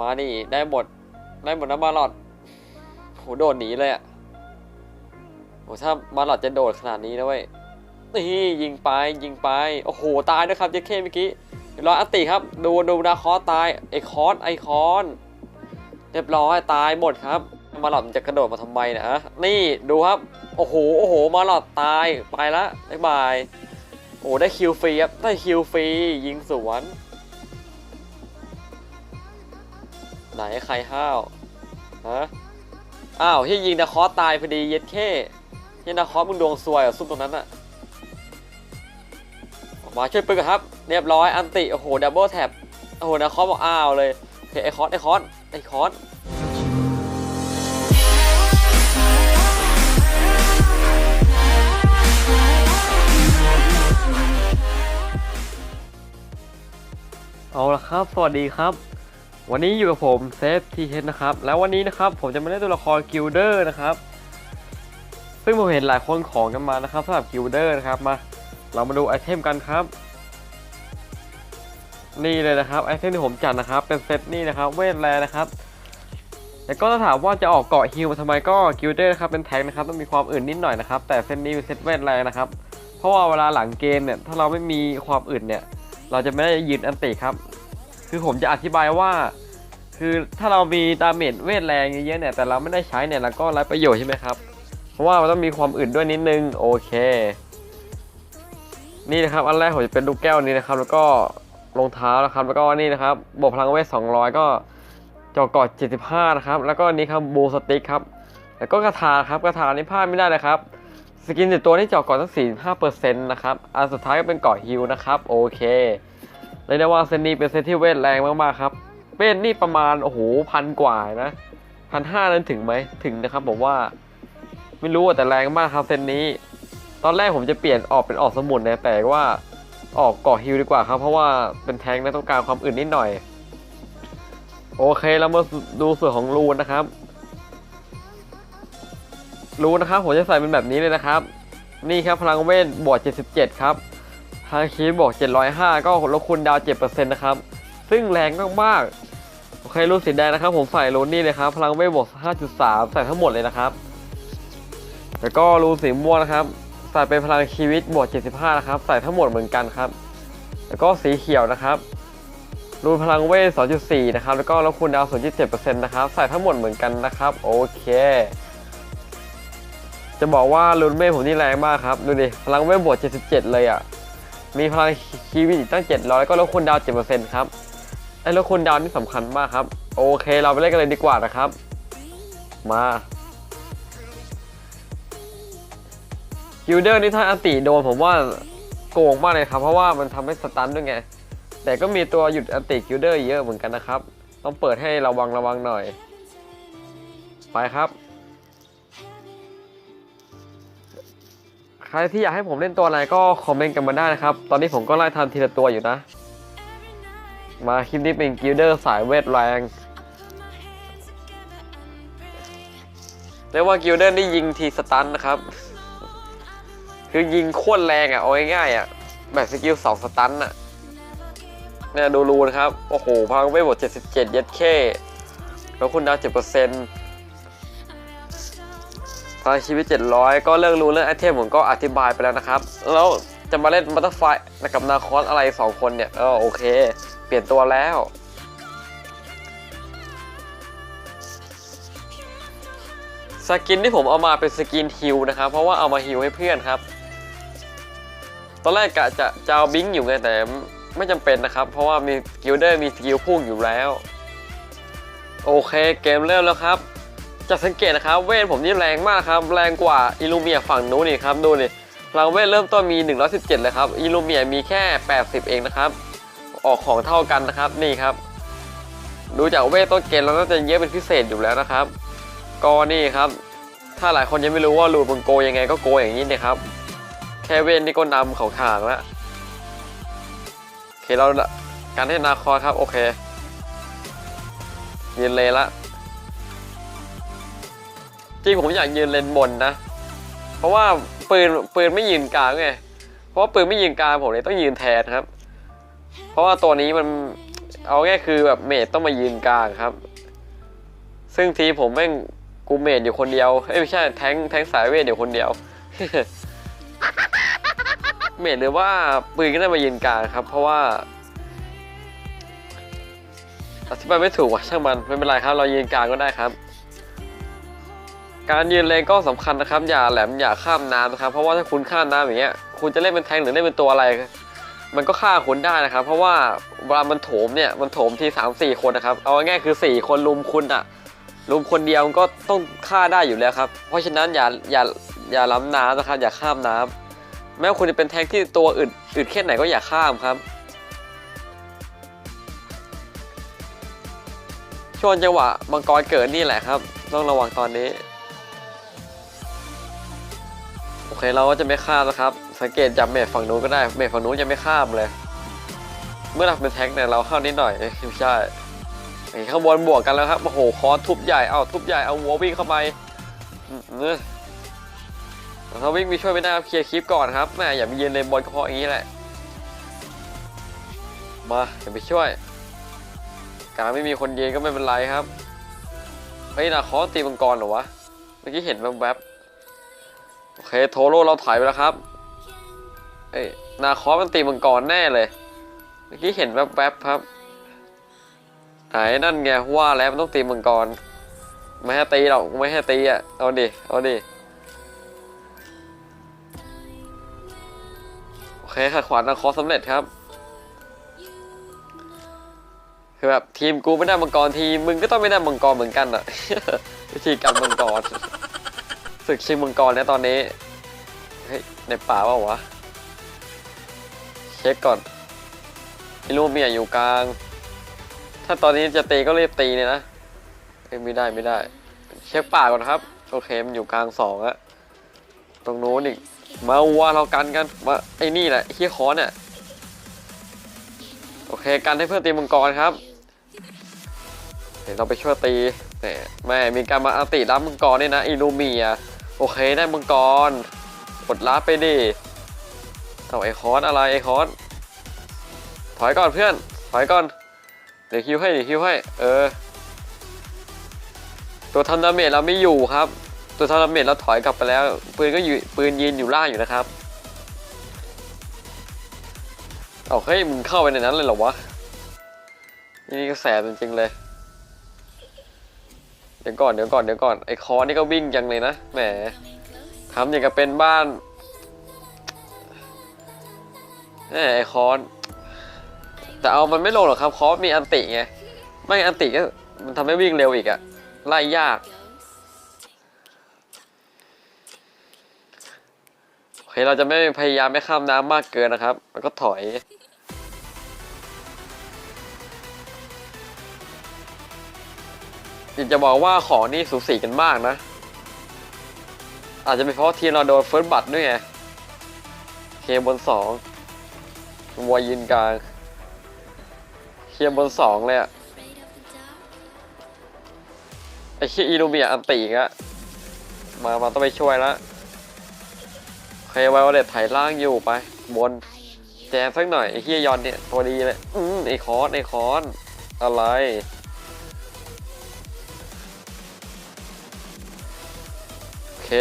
มาดิได้หมด ได้หมดนะมาหลอดโหโดดหนีเลยอะโหถ้ามาหลอดจะโดดขนาดนี้นะเว้ยนี่ยิงไปยิงไป โอ้โห ตายด้วยครับเจคเคเมื่อกี้รออัติครับ ดูดูนาคอสตายไอคอนไอคอนเรียบร้อยตายหมดครับ มาหลอดจะกระโดดมาทำไมเนะนี่ดูครับ โอ้โหโอ้โห มาหลอดตายไปละบ๊ายบาย โอ้ได้คิวฟรีครับได้คิวฟรียิงสวน ไหนใครห้าวฮะอ้าวที่ยิงนาคอสตายพอดีเย็ดเข้ที่นาคอสมึงดวงซวยเหรอะซุ่มตรงนั้นอะมาช่วยปืนกันครับ เรียบร้อยอันติโอ้โหดับเบิลแท็บโอ้โหนาคอสบอกอ้าวเลยโอเคไอคอสไอคอสไอคอสเอาละครับ สวัสดีครับ วันนี้อยู่กับผมเซฟทีเฮดนะครับ แล้ววันนี้นะครับผมจะมาเล่นตัวละครกิลเดอร์นะครับ ซึ่งผมเห็นหลายคนของกันมานะครับสำหรับกิลเดอร์นะครับมา เรามาดูไอเทมกันครับ นี่เลยนะครับไอเทมที่ผมจัดนะครับ เป็นเซตนี่นะครับเวทแรนะครับแล้วก็ถ้าถามว่าจะออกเกาะฮิลมาทำไมก็กิลเดอร์นะครับเป็นแท็กนะครับต้องมีความอื่นนิดหน่อยนะครับ แต่เซตนี้เป็นเซตเวทแรนะครับ เพราะว่าเวลาหลังเกมเนี่ยถ้าเราไม่มีความอื่นเนี่ย เราจะไม่ได้ยืนอันติครับ คือผมจะอธิบายว่า คือถ้าเรามีดาเมจเวทแรงเยอะๆเนี่ยแต่เราไม่ได้ใช้เนี่ยเราก็ไร้ประโยชน์ใช่ไหมครับ เพราะว่ามันต้องมีความอื่นด้วยนิดนึงโอเค นี่นะครับอันแรกผมจะเป็นลูกแก้วนี้นะครับ แล้วก็รองเท้านะครับ แล้วก็นี่นะครับบวกพลังเวท200 ก็จอกอด75 นะครับ แล้วก็นี่ครับบูสติ๊กครับ แล้วก็กระทาครับกระทานี่พลาดไม่ได้เลยครับสกินติดตัวที่เจาะก่อนทั้ง45%นะครับ อันสุดท้ายก็เป็นเกาะฮิลนะครับ โอเค เลยได้ว่าเซนนี้เป็นเซนที่เวทแรงมากๆครับเวทนี่ประมาณโอ้โหพันกว่านะพันห้านั้นถึงไหมถึงนะครับผมว่า ไม่รู้แต่แรงมากครับเซนนี้ ตอนแรกผมจะเปลี่ยนออกเป็นออกสมุนนะแต่ว่าออกเกาะฮิลดีกว่าครับ เพราะว่าเป็นแทงนะต้องการความอื่นนิดหน่อย โอเคเรามาดูส่วนของรูนนะครับรูนะครับผมจะใส่เป็นแบบนี้เลยนะครับ นี่ครับพลังเวทบวก77 ครับ พลังคีบวก705 ก็ลดคูณดาว 7%นะครับ ซึ่งแรงมากๆ โอเครูนสีแดงนะครับ ผมใส่รูนี่เลยครับ พลังเวทบวก 5.3 ใส่ทั้งหมดเลยนะครับ แล้วก็รูสีม่วงนะครับ ใส่เป็นพลังชีวิตบวก 75 นะครับ ใส่ทั้งหมดเหมือนกันครับ แล้วก็สีเขียวนะครับรูนพลังเวท 2.4 นะครับ แล้วก็ลดคูณดาว 0.7%นะครับ ใส่ทั้งหมดเหมือนกันนะครับ โอเคจะบอกว่าลุนเมฆผมนี่แรงมากครับ ดูดิ พลังเวทบวก77 เลยอะ มีพลังคีวิตอีกตั้ง 700 แล้วก็ลดคูณดาว 7%ครับ ไอ้ลดคูณดาวนี่สำคัญมากครับ โอเคเราไปเล่นกันเลยดีกว่านะครับ มากิลเดอร์นี่ถ้าอันติโดนผมว่าโกงมากเลยครับ เพราะว่ามันทำให้สตันด้วยไง แต่ก็มีตัวหยุดอันติกิลเดอร์เยอะเหมือนกันนะครับ ต้องเปิดให้ระวังระวังหน่อย ไปครับ ใครที่อยากให้ผมเล่นตัวอะไรก็คอมเมนต์กันมาได้นะครับ ตอนนี้ผมก็ไล่ทำทีละตัวอยู่นะ มาคลิปนี้เป็นกิลเดอร์สายเวทแรงเรียกว่ากิลเดอร์นี่ยิงทีสตันนะครับ คือยิงโคตรแรงอะเอาง่ายๆอะแบบสกิลสองสตันอะเนี่ยดูรูนะครับ โอ้โห พังเวทบวก77 เย็ดเคแล้วคุณดาว7% พลังชีวิต 700 ก็เรื่องรู้เรื่องไอเทมผมก็อธิบายไปแล้วนะครับ แล้วจะมาเล่นบัตเตอร์ไฟกับนาคอสอะไร 2 คนเนี่ยเออโอเค เปลี่ยนตัวแล้ว สกินที่ผมเอามาเป็นสกินฮิลนะครับ เพราะว่าเอามาฮิลให้เพื่อนครับ ตอนแรกกะจะจะเอาบิงอยู่ไงแต่ไม่จำเป็นนะครับ เพราะว่ามีกิลเดอร์มีสกิลพุ่งอยู่แล้ว โอเคเกมเริ่มแล้วครับ จะสังเกตนะครับเวทผมนี่แรงมากครับ แรงกว่าอิลูเมียฝั่งนู้นนี่ครับดูนี่พลังเวทเริ่มต้นมี 117 เลยครับอิลูเมียมีแค่ 80 เองนะครับ ออกของเท่ากันนะครับนี่ครับ ดูจากเวทต้นเกมแล้วน่าจะเยอะเป็นพิเศษอยู่แล้วนะครับ ก็นี่ครับ ถ้าหลายคนยังไม่รู้ว่ารูดบนโกยังไงก็โกอย่างนี้เนี่ยครับ แค่เวทนี่ก็นำของทางแล้วโอเคเราการให้นาคอครับโอเคยืนเลยละ จริงผมอยากยืนเลนบนนะ เพราะว่าปืนปืนไม่ยืนกลางไง เพราะว่าปืนไม่ยืนกลางผมเลยต้องยืนแทนครับ เพราะว่าตัวนี้มันเอาง่ายคือแบบเมดต้องมายืนกลางครับ ซึ่งทีผมแม่งกูเมดอยู่คนเดียวเอ้ไม่ใช่แทงแทงสายเวทอยู่คนเดียว เมดหรือว่าปืนก็ได้มายืนกลางครับ เพราะว่าอธิบายไม่ถูกว่ะช่างมันไม่เป็นไรครับ เรายืนกลางก็ได้ครับ การยืนเลนก็สำคัญนะครับ อย่าแหลมอย่าข้ามน้ำนะครับ เพราะว่าถ้าคุณข้ามน้ำอย่างเงี้ยคุณจะเล่นเป็นแทงหรือเล่นเป็นตัวอะไร มันก็ฆ่าคุณได้นะครับ เพราะว่าเวลามันโถมเนี่ยมันโถมทีสามสี่คนนะครับ เอาง่ายคือสี่คนลุมคุณอะลุมคนเดียวมันก็ต้องฆ่าได้อยู่แล้วครับ เพราะฉะนั้นอย่าอย่าอย่าล้ำน้ำนะครับ อย่าข้ามน้ำแม้ว่าคุณจะเป็นแทงที่ตัวอึดอึดแค่ไหนก็อย่าข้ามครับช่วงจังหวะมังกรเกิดนี่แหละครับ ต้องระวังตอนนี้ เคเราก็จะไม่ข้ามนะครับ สังเกตจับเมทฝั่งนู้นก็ได้เมทฝั่งนู้นจะไม่ข้ามเลย เมื่อเราเป็นแท็กเนี่ยเราเข้านิดหน่อยไม่ใช่ข้างบนบวกกันแล้วครับโอ้โหคอทุบใหญ่เอาทุบใหญ่เอาวัววิ่งเข้าไปเนอะเขาวิ่งไปช่วยไม่ได้ครับเคลียร์คลิปก่อนครับแม่อย่าไปยืนในบนก็เพราะอย่างนี้แหละมาเดี๋ยวไปช่วย การไม่มีคนยืนก็ไม่เป็นไรครับเฮ้ยนาคอสตีมังกรเหรอวะเมื่อกี้เห็นแวบๆ โอเคโทโร่เราถอยไปแล้วครับ เอ้ยนาคอสมันตีมังกรแน่เลย เมื่อกี้เห็นแวบๆครับ ไหนนั่นไงว่าแล้วมันต้องตีมังกร ไม่ให้ตีหรอกไม่ให้ตีอะ เอาดิ เอาดิ โอเคขัดขวางนาคอสสำเร็จครับ คือแบบทีมกูไม่ได้มังกรทีมมึงก็ต้องไม่ได้มังกรเหมือนกันอะ วิธีการมังกร ศึกชิงมังกรเนี่ยตอนนี้เฮ้ยในป่าเปล่าวะเช็คก่อนไม่รู้มีอยู่กลาง ถ้าตอนนี้จะตีก็รีบตีเนี่ยนะไม่ได้ไม่ได้ เช็คป่าก่อนครับ โอเคมันอยู่กลางสองอะตรงโน้นอีกมาวัวเรากันกันมาไอ้นี่แหละเฮียคอนเนี่ยโอเคกันให้เพื่อนตีมังกรครับเดี๋ยวเราไปช่วยตีแหมแม่มีการมาอาติรับมังกรเนี่ยนะอิลูเมีย โอเคได้มังกรกดรับไปดิเอาไอคอนอะไรไอคอนถอยก่อนเพื่อน ถอยก่อน เดี๋ยวคิวให้เดี๋ยวคิวให้ เออ ตัวทำดาเมจเราไม่อยู่ครับ ตัวทำดาเมจเราถอยกลับไปแล้ว ปืนก็อยู่ปืนยืนอยู่ล่างอยู่นะครับ เอาเฮ้ยมึงเข้าไปในนั้นเลยเหรอวะ นี่ก็แสบจริงๆเลย ดี๋ยวก่อนเดี๋ยวก่อนเดี๋ยวก่อนไอ้คอนี่ก็วิ่งจังเลยนะแหมทำอย่างกับเป็นบ้านแหมไอ้คอนแต่เอามันไม่ลงหรอกครับคอมีอันติไงไม่อันติก็มันทำให้วิ่งเร็วอีกอะไล่ยากโอเคเราจะไม่พยายามไม่ข้ามน้ำมากเกินนะครับ แล้วก็ถอย อยากจะบอกว่าของนี่สูสีกันมากนะ อาจจะเป็นเพราะทีมเราโดนเฟิร์สบัตด้วยไงเคบนสองวัวยืนกลางเคบนสองเลยอะไอ้เคียอีลูเมียอันตีกะมามาต้องไปช่วยละเคไวโอเลตไถล่างอยู่ไป บน แจมสักหน่อยไอ้เฮียยอนเนี่ย ตัวดีเลย อืมไอ้คอนไอ้คอน อะไร เค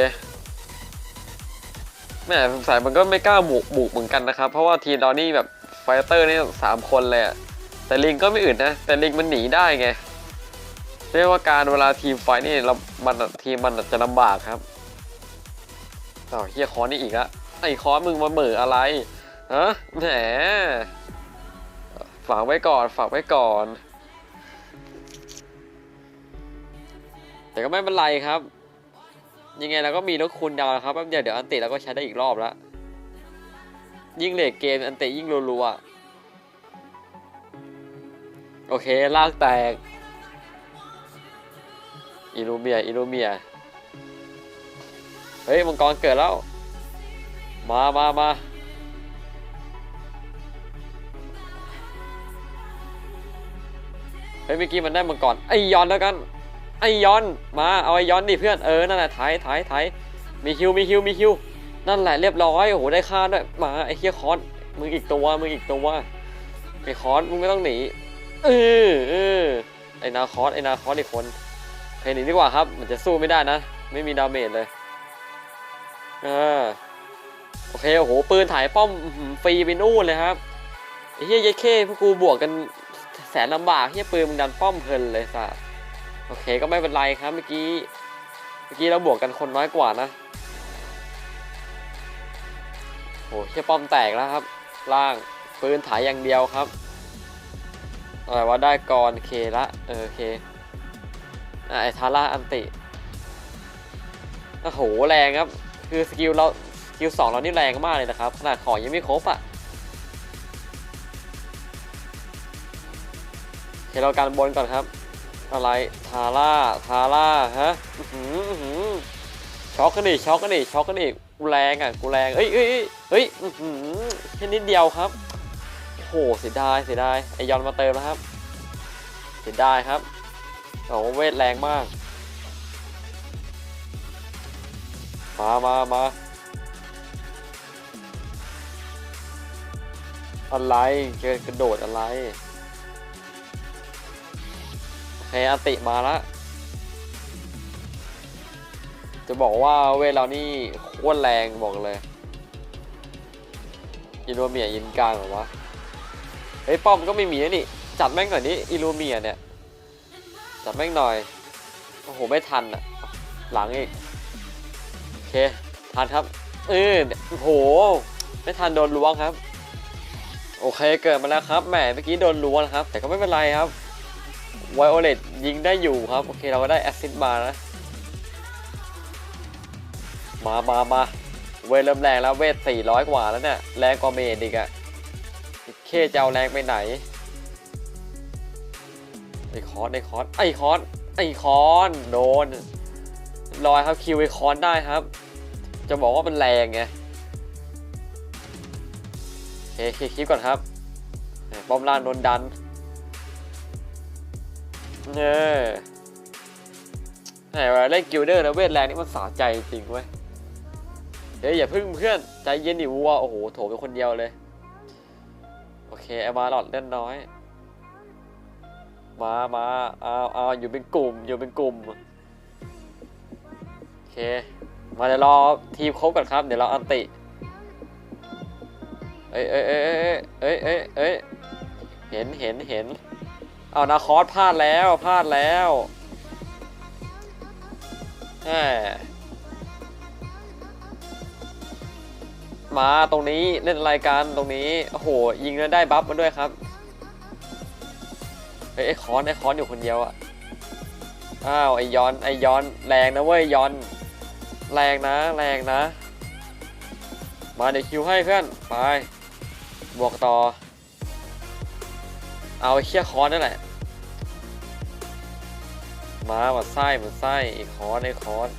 แม่สงสัยมันก็ไม่กล้าบุกบุกเหมือนกันนะครับ เพราะว่าทีมเรานี่แบบไฟเตอร์นี่สามคนเลยอะแต่ลิงก็ไม่อื่นนะ แต่ลิงมันหนีได้ไง เรียกว่าการเวลาทีมไฟนี่เรามันทีมมันจะลำบากครับอ้าวเฮียคอนี่อีกละไอ้คอนมึงมาเหม่ออะไรฮะแหมฝากไว้ก่อนฝากไว้ก่อน แต่ก็ไม่เป็นไรครับ ยังไงเราก็มีรถคูณดาวน์ครับแป๊บเดียวเดี๋ยวอันติเราก็ใช้ได้อีกรอบแล้วยิ่งเลทเกมอันติยิ่งรัวๆโอเคลากแตกอิลูเมียอิลูเมียเฮ้ยมังกรเกิดแล้ว มามามาเฮ้ยเมื่อกี้มันได้มังกรไอยอนแล้วกัน ไอยอนมาเอาไอยอนดิเพื่อนเออนั่นแหละถ่ายถ่ายถ่ายมีคิวมีคิวมีคิวนั่นแหละเรียบร้อยโอ้โหได้ค่าด้วยมาไอเคียคอนมึงอีกตัวมึงอีกตัวไอคอนมึงไม่ต้องหนีเออเออไอนาคอสไอนาคอสอีกคนเพลหนีดีกว่าครับมันจะสู้ไม่ได้นะ ไม่มีดาเมจเลยเออโอเคโอ้โหปืนถ่ายป้อมฟรีไปนู่นเลยครับไอ้เหี้ยยัดเข้พวกกูบวกกันแสนลำบากเหี้ยปืนมึงดันป้อมเพลินเลยสัส โอเคก็ไม่เป็นไรครับเมื่อกี้ เมื่อกี้เราบวกกันคนน้อยกว่านะโอ้เหี้ยป้อมแตกแล้วครับ ล่างปืนถ่ายอย่างเดียวครับอะไรว่าได้กรเคละเออเคอะไอทาร่าอันติโอ้โหแรงครับ คือสกิลเราสกิลสองเรานี่แรงมากเลยนะครับ ขนาดของยังไม่ครบอะโอเคเราการบนก่อนครับ อะไร ทาร่า ทาร่า ฮะช็อกกันดิช็อกกันดิช็อกกันดิกูแรงอะ กูแรง เอ้ยเอ้ยเฮ้ยแค่นิดเดียวครับ โห เสียดาย เสียดาย ไอยอนมาเติมแล้วครับ เสียดายครับโอ้โหเวทแรงมาก มามามาอะไร เจอกระโดดอะไร เคอันติมาแล้วจะบอกว่าเวทเรานี่โคตรแรงบอกเลยอินโดเมียยินกลางเหรอวะ เฮ้ยป้อมก็ไม่มีนะนี่ จัดแม่งหน่อยนี่อิลูเมียเนี่ย จัดแม่งหน่อย โอ้โห ไม่ทันอะหลังอีก โอเค ทันครับเออโอ้โห ไม่ทันโดนล้วงครับ โอเคเกิดมาแล้วครับแหมเมื่อกี้โดนล้วงครับ แต่ก็ไม่เป็นไรครับ ไวโอเลตยิงได้อยู่ครับ โอเค เราก็ได้แอสซิสต์มานะ มามามาเวทเริ่มแรงแล้วเวท 400 กว่าแล้วเนี่ยแรงกว่าเมดอีกอะเคจะเอาแรงไปไหน ไอคอนไอคอนไอคอนไอคอนโดนลอยครับคิวไอคอนได้ครับ จะบอกว่ามันแรงไงโอเคเคคลิปก่อนครับ ป้อมล่างโดนดัน เนอไหนวะเล่นกิลเดอร์แล้วเวทแรงนี่มันสาใจจริงเว้ยเฮ้ยอย่าพึ่งเพื่อนใจเย็นดิวัวโอ้โหโถไปคนเดียวเลย โอเคเอามาหลอดเล่นน้อย มามาเอาเอาอยู่เป็นกลุ่มอยู่เป็นกลุ่มโอเค มาเดี๋ยวรอทีมครบก่อนครับ เดี๋ยวเราอันติเอ้ยเอ้ยเอ้ยเอ้ยเอ้ยเอ้ยเห็นเห็นเห็น เอานาคอสพลาดแล้วพลาดแล้วแหมมาตรงนี้เล่นรายการตรงนี้โอ้โหยิงแล้วได้บัฟมาด้วยครับเฮ้ยไอคอนไอคอนอยู่คนเดียวอะอ้าวไอย้อนไอย้อนแรงนะเว้ยย้อน แรงนะแรงนะ มาเดี๋ยวคิวให้เพื่อนไปบวกต่อ เอาเคี้ยคอนนั่นแหละ มาหมดไส้หมดไส้ไอ้คอนไอ้คอน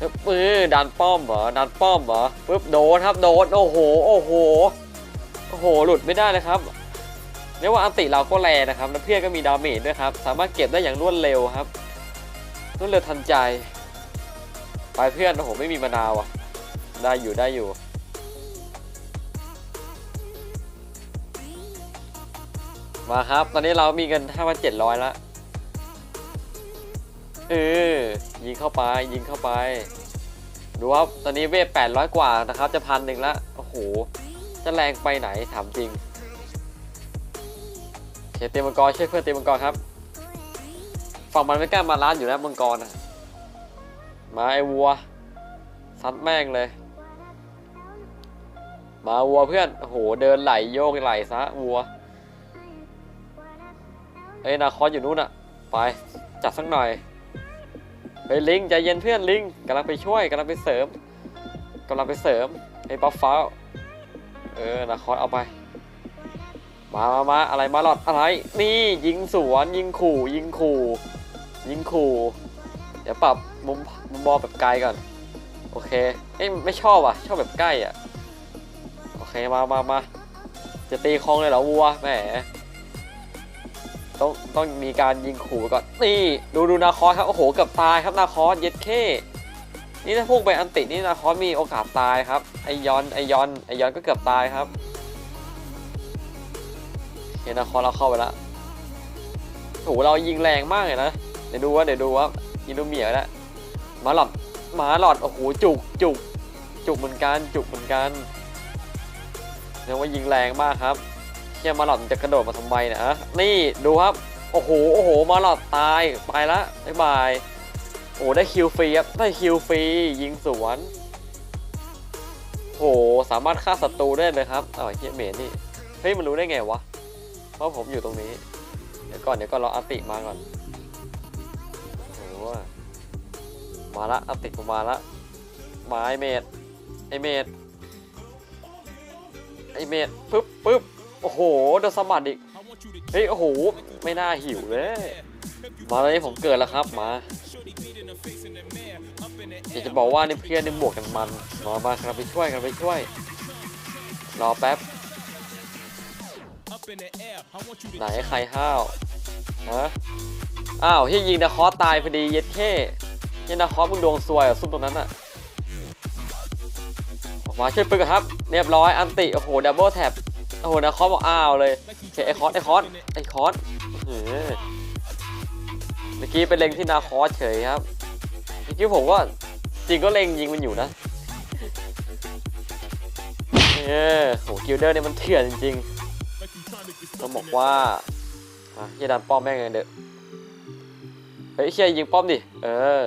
ปึ๊บเออดันป้อมเหรอดันป้อมเหรอปึ๊บโดนครับโดนโอ้โหโอ้โหโอ้โหหลุดไม่ได้เลยครับเรียกว่าอันติเราก็แรงนะครับแล้วเพื่อนก็มีดาเมจด้วยครับ สามารถเก็บได้อย่างรวดเร็วครับรวดเร็วทันใจ ไปเพื่อนโอ้โหไม่มีมะนาวอะ ได้อยู่ได้อยู่มาครับ ตอนนี้เรามีเงิน5,700แล้ว เออยิงเข้าไปยิงเข้าไป ดูครับตอนนี้เวฟ800 กว่านะครับ จะพันหนึ่งละโอ้โห จะแรงไปไหนถามจริงโอเคเตียมังกรช่วยเพื่อนเตียมังกรครับ ฝั่งมันไม่กล้ามาร้านอยู่แล้วมังกรนะมาไอ้วัวซัดแม่งเลย มาวัวเพื่อนโอ้โหเดินไหลโยกไหลซะวัวเอ้ยนาคอสอยู่นู้นอะไปจัดสักหน่อย เฮ้ยลิงใจเย็นเพื่อนลิงกำลังไปช่วยกำลังไปเสริมกำลังไปเสริมไอ้บัฟฟ้าเออนาคอสเอาไป มามามาอะไรมาหลอดอะไร นี่ยิงสวนยิงขู่ ยิงขู่ ยิงขู่ เดี๋ยวปรับมุมมุมมองแบบไกลก่อน โอเคเอ้ยไม่ชอบอะ ชอบแบบใกล้อะ โอเคมามามาจะตีคลองเลยเหรอวัวแหม ต้องต้องมีการยิงขู่ก่อนนี่ดูดูนาคอสครับโอ้โหเกือบตายครับนาคอสเย็ดเข้นี่ถ้าพวกไปอันตินี่นาคอสมีโอกาสตายครับไอยอนไอยอนไอยอนก็เกือบตายครับโอเคนาคอสเราเข้าไปแล้วโหเรายิงแรงมากเลยนะเดี๋ยวดูว่าเดี๋ยวดูว่าอินโดเมียแล้วมาหลอดมาหลอดโอ้โหจุกจุกจุกเหมือนกันจุกเหมือนกันเรียกว่ายิงแรงมากครับ เฮียมาหลอดมันจะกระโดดมาทำไมเนะนี่ดูครับ โอ้โห โอ้โห มาหลอดตาย ไปละบ๊ายบาย โอ้ได้คิวฟรีครับ ได้คิวฟรี ยิงสวน โห สามารถฆ่าศัตรูได้เลยครับอ้าวเฮียเมนนี่ เฮ้ย มันรู้ได้ไงวะ เพราะผมอยู่ตรงนี้ เดี๋ยวก่อน เดี๋ยวก่อนรออาติมาก่อนโอ้โหมาละอาติผมมาละมาไอเมดไอเมดไอเมดปึ๊บปึ๊บ โอ้โหโดนสะบัดอีก เฮ้ย โอ้โห ไม่น่าหิวเลย มาแล้วนี่ผมเกิดแล้วครับมาอยากจะบอกว่านี่เพื่อนนี่บวกกันมัน มามาครับไปช่วยกันไปช่วย รอแป๊บ ไหนใครห้าวฮะอ้าวที่ยิงนาคอตายพอดีเย็ดเข้ยันนาคอมึงดวงซวยอะซุ่มตรงนั้นอะมาช่วยปืนกันครับ เรียบร้อย อันติ โอ้โห ดับเบิลแท็บ โอ้โหนาคอสบอกอ้าวเลยโอเคไอคอสไอคอสไอคอสเมื่อกี้เป็นเล็งที่นาคอสเฉยครับเมื่อกี้ผมก็จริงก็เล็งยิงมันอยู่นะเออโหกิลเดอร์เนี่ยมันเถื่อนจริงๆต้องบอกว่าเฮียดันป้อมแม่งเลยเด้อเฮ้ยเฮียยิงป้อมดิ เออ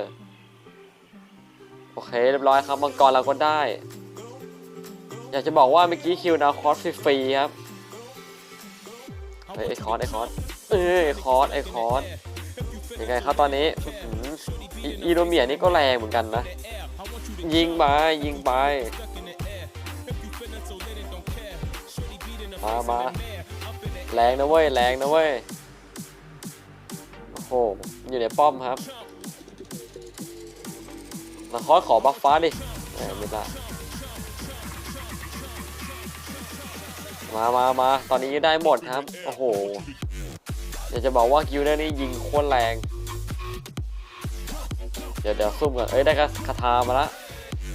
โอเคเรียบร้อยครับมังกรเราก็ได้ อยากจะบอกว่าเมื่อกี้คิวนาคอสฟรีครับเฮ้ยไอคอสไอคอสเออไอคอสไอคอสยังไงครับตอนนี้อีโรเมียนี่ก็แรงเหมือนกันนะ ยิงไปยิงไปมามาแรงนะเว้ยแรงนะเว้ยโอ้โหอยู่ในป้อมครับนาคอสขอบัฟฟ้าดิไม่ได้ มามามาตอนนี้ได้หมดครับ โอ้โหอยากจะบอกว่ากิลเดอร์นี่ยิงโคตรแรง เดี๋ยวเดี๋ยวซุ่มก่อนเอ้ยได้คาถามาละ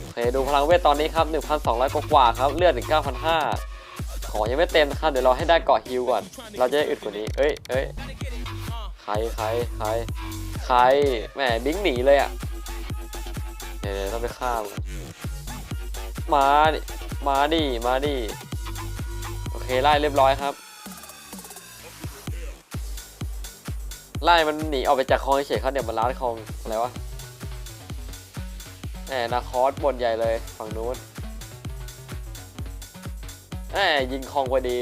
โอเคดูพลังเวทตอนนี้ครับ 1,200 กว่าครับ เลือดถึง9,500 ของยังไม่เต็มนะครับ เดี๋ยวเราให้ได้เกาะฮิวก่อน เราจะได้อึดกว่านี้ เอ้ยเอ้ยใครใครใครใครแหมบิงหนีเลยอะเดี๋ยวเดี๋ยวต้องไปฆ่ามันมาดิมาดิมาดิ เคไล่เรียบร้อยครับ ไล่มันหนีออกไปจากคลองเฉยเขาเดี๋ยวมันล้าคลองอะไรวะแหมนาคอสบนใหญ่เลยฝั่งนู้นแหมยิงคลองพอดี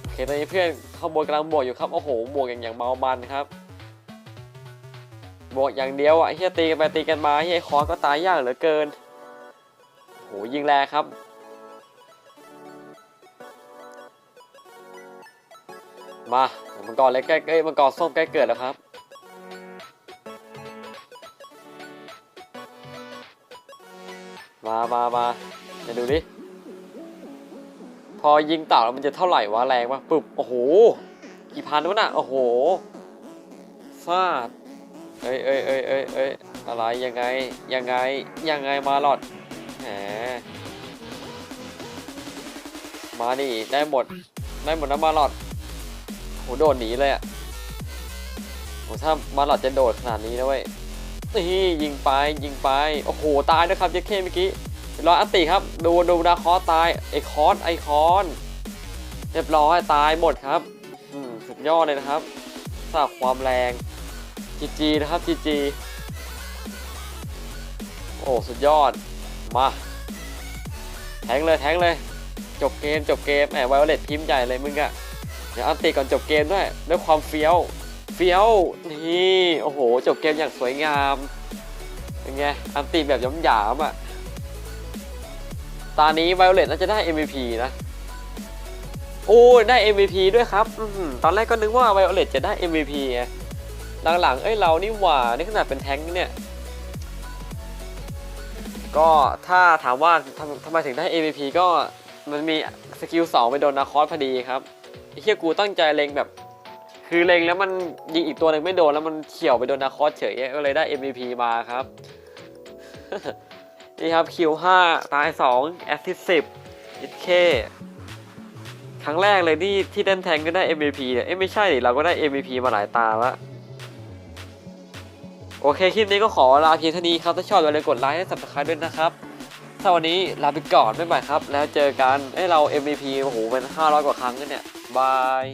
โอเคตอนนี้เพื่อนข้าบนกำลังบวกอยู่ครับโอ้โหบวกอย่างอย่างเมามันครับบวกอย่างเดียวอะเฮียตีกันไปตีกันมาเฮียคอสก็ตายยากเหลือเกินโหยิงแรงครับ มามังกรเล็กใกล้เอ้ยมังกรส้มใกล้เกิดแล้วครับ มามามาเดี๋ยวดูดิพอยิงเต่าแล้วมันจะเท่าไหร่วะแรงวะปึ๊บโอ้โหกี่พันวะน่ะโอ้โหฟาดเอ้ยเอ้ยเอ้ยเอ้ยเอ้ยอะไรยังไงยังไงยังไงมาหลอดแหมมาดิได้หมดได้หมดนะมาหลอด หโดดหนีเลยอะโหถ้ามาหลอดจะโดดขนาดนี้นะเว้ยนี่ยิงไปยิงไป โอ้โห ตายด้วยครับเจ๊เคเมื่อกี้รออันติครับ ดูดูนาคอสตายไอคอนไอคอนเรียบร้อยตายหมดครับอืมสุดยอดเลยนะครับสำหรับความแรงจีจีนะครับจีจีโอ้สุดยอดมาแทงเลยแทงเลย จบเกมจบเกมแหมไวโอเลตพิมพ์ใหญ่เลยมึงอะ ดี๋ยวอันติก่อนจบเกมด้วยด้วยความเฟี้ยว เฟี้ยวนี่โอ้โหจบเกมอย่างสวยงามเป็นไงอันติแบบย้ำหยามๆอะตอนนี้ไวโอเลตน่าจะได้ MVP นะโอ้ได้ MVP ด้วยครับอตอนแรกก็นึกว่าไวโอเลตจะได้ MVP ไงหลังๆเอ้ยเรานี่หว่านี่ขนาดเป็นแท้งเนี่ยก็ถ้าถามว่าทำทำไมถึงได้ MVP ก็มันมีสกิล2ไปโดนนาคอสพอดีครับ ไอ้เฮียกูตั้งใจเล็งแบบ คือเล็งแล้วมันยิงอีกตัวหนึ่งไม่โดนแล้วมันเขี่ยวไปโดนนาคอสเฉยก็เลยได้ MVP มาครับ นี่ครับคิว5ตาย2แอสซิส10อิทเคครั้งแรกเลยที่ที่เล่นแทงก็ได้ MVP เนี่ยเอ้ไม่ใช่ดิเราก็ได้ MVP มาหลายตาละโอเค คลิปนี้ก็ขอลาเพียงเท่านี้ครับ ถ้าชอบอย่าลืมกดไลค์และ subscribe ด้วยนะครับ ถ้าวันนี้ลาไปก่อนบ๊ายบายครับ แล้วเจอกันเอ้เรา MVP โอ้โหเป็น 500 กว่าครั้งกันเนี่ย บาย